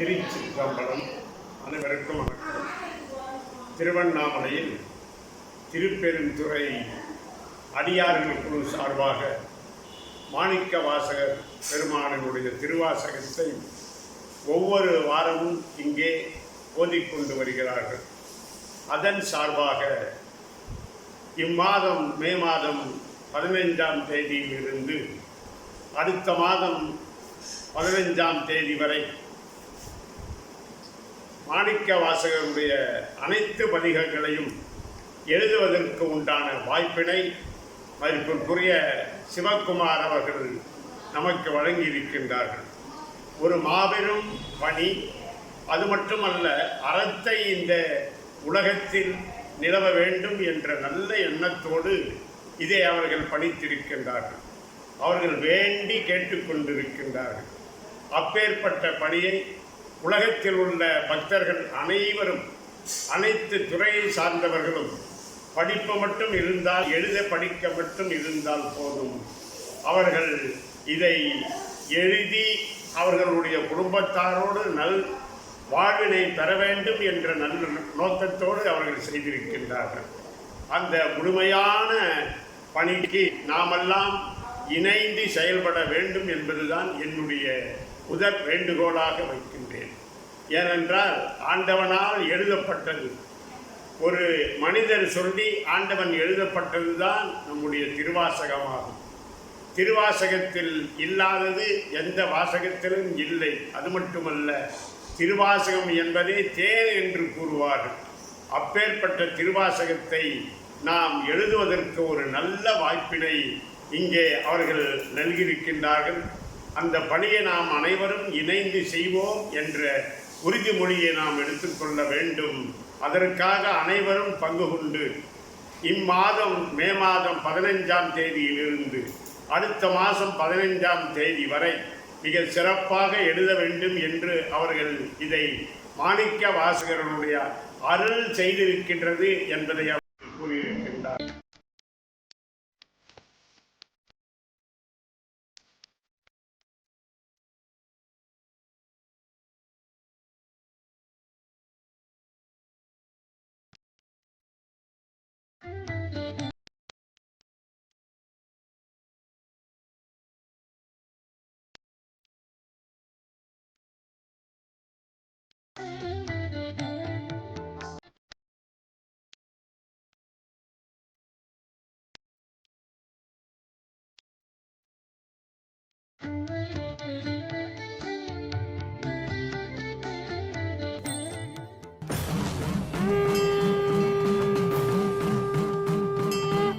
திருச்சிற்றம்பலம் அனைவருக்கும் வணக்கம். திருவண்ணாமலையில் திருப்பெருந்துறை அடியார்கள் குழு சார்பாக மாணிக்க வாசகர் பெருமானினுடைய திருவாசகத்தை ஒவ்வொரு வாரமும் இங்கே ஓதிக்கொண்டு வருகிறார்கள். அதன் சார்பாக இம்மாதம் மே மாதம் பதினைஞ்சாம் தேதியிலிருந்து அடுத்த மாதம் பதினைஞ்சாம் தேதி வரை மாணிக்க வாசகருடைய அனைத்து பதிகங்களையும் எழுதுவதற்கு உண்டான வாய்ப்பினை மதிப்பிற்குரிய சிவகுமார் அவர்கள் நமக்கு வழங்கி இருக்கின்றார்கள் ஒரு மாபெரும் பணி அது மட்டுமல்ல அறத்தை இந்த உலகத்தில் நிலவ வேண்டும் என்ற நல்ல எண்ணத்தோடு இதை அவர்கள் பணித்திருக்கின்றார்கள். அவர்கள் வேண்டி கேட்டுக்கொண்டிருக்கின்றார்கள். அப்பேற்பட்ட பணியை உலகத்தில் உள்ள பக்தர்கள் அனைவரும் அனைத்து துறையை சார்ந்தவர்களும் படிப்பு மட்டும் இருந்தால் எழுத படிக்க மட்டும் இருந்தால் போதும். அவர்கள் இதை எழுதி அவர்களுடைய குடும்பத்தாரோடு நல் வாழ்வினை பெற வேண்டும் என்ற நல்ல நோக்கத்தோடு அவர்கள் செய்திருக்கின்றார்கள். அந்த முழுமையான பணிக்கு நாமெல்லாம் இணைந்து செயல்பட வேண்டும் என்பதுதான் என்னுடைய முதல் வேண்டுகோளாக வைக்கின்றேன். ஏனென்றால் ஆண்டவனால் எழுதப்பட்டது. ஒரு மனிதர் சொல்லி ஆண்டவன் எழுதப்பட்டது தான் நம்முடைய திருவாசகமாகும். திருவாசகத்தில் இல்லாதது எந்த வாசகத்திலும் இல்லை. அது மட்டுமல்ல திருவாசகம் என்பதே தேர் என்று கூறுவார்கள். அப்பேற்பட்ட திருவாசகத்தை நாம் எழுதுவதற்கு ஒரு நல்ல வாய்ப்பினை இங்கே அவர்கள் நல்கியிருக்கின்றார்கள். அந்த பணியை நாம் அனைவரும் இணைந்து செய்வோம் என்ற உறுதிமொழியை நாம் எடுத்துக்கொள்ள வேண்டும். அதற்காக அனைவரும் பங்கு கொண்டு இம்மாதம் மே மாதம் பதினைஞ்சாம் தேதியிலிருந்து அடுத்த மாதம் பதினைஞ்சாம் தேதி வரை மிக சிறப்பாக எழுத வேண்டும் என்று அவர்கள் இதை மாணிக்க வாசகர்களுடைய அருள் செய்திருக்கின்றது என்பதை அவர்கள் கூறியிருக்கிறார்